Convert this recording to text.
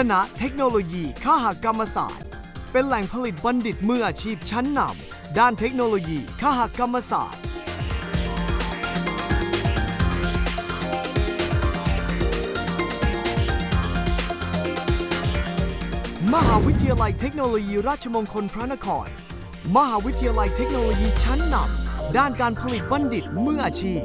คณะเทคโนโลยีคหกรรมศาสตร์ เป็นแหล่งผลิตบัณฑิตมืออาชีพชั้นนำด้านเทคโนโลยีคหกรรมศาสตร์ มหาวิทยาลัยเทคโนโลยีราชมงคลพระนคร มหาวิทยาลัยเทคโนโลยีชั้นนำด้านการผลิตบัณฑิตมืออาชีพ